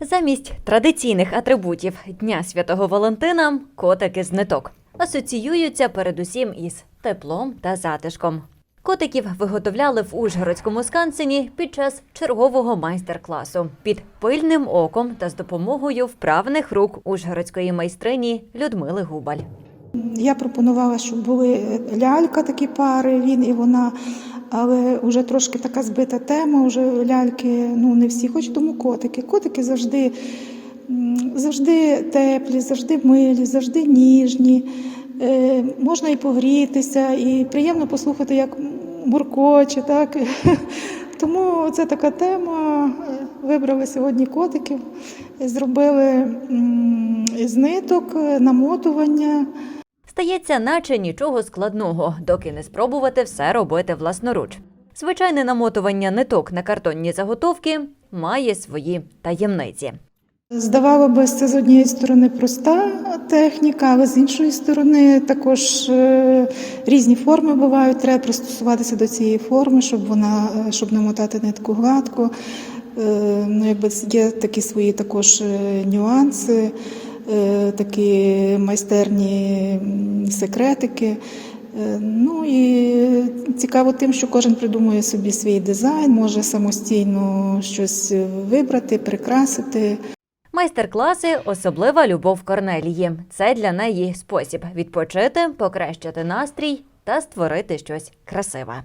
Замість традиційних атрибутів Дня Святого Валентина котики з ниток асоціюються передусім із теплом та затишком. Котиків виготовляли в Ужгородському скансені під час чергового майстер-класу під пильним оком та з допомогою вправних рук ужгородської майстрині Людмили Губаль. Я пропонувала, щоб були лялька, такі пари, він і вона. Але вже трошки така збита тема. Вже ляльки ну не всі хочуть, тому котики. Котики завжди, завжди теплі, завжди милі, завжди ніжні. Е, можна і погрітися, і приємно послухати, як буркоче. Так? Тому це така тема. Вибрали сьогодні котиків, зробили з ниток, намотування. Стається, наче нічого складного, доки не спробувати все робити власноруч. Звичайне намотування ниток на картонні заготовки має свої таємниці. Здавало би, це з однієї сторони проста техніка, але з іншої сторони також е, різні форми бувають. Треба пристосуватися до цієї форми, щоб вона е, щоб намотати нитку гладко. Е, Ну, якби є такі свої також нюанси, такі майстерні секретики. Е, Ну і цікаво тим, що кожен придумує собі свій дизайн, може самостійно щось вибрати, прикрасити. Майстер-класи особлива любов Корнелії. Це для неї спосіб відпочити, покращити настрій та створити щось красиве.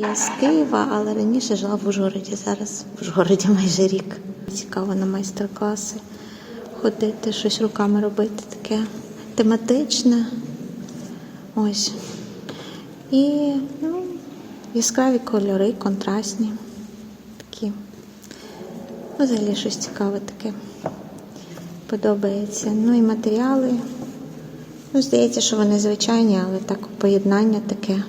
Я з Києва, але раніше жила в Ужгороді. Зараз в Ужгороді майже рік. Цікаво на майстер-класи ходити, щось руками робити таке тематичне. Ось. І ну, яскраві кольори, контрастні. Такі. Ну, Взагалі щось цікаве таке. Подобається. Ну і матеріали. Ну, здається, що вони звичайні, але так поєднання таке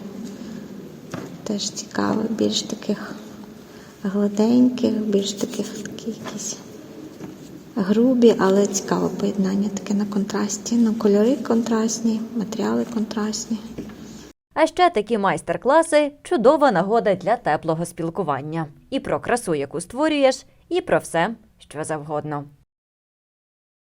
теж цікаве, більш таких гладеньких, більш таких такі якісь грубі, але цікаве поєднання таке на контрасті. Ну, кольори контрастні, матеріали контрастні. А ще такі майстер-класи чудова нагода для теплого спілкування. І про красу, яку створюєш, і про все, що завгодно.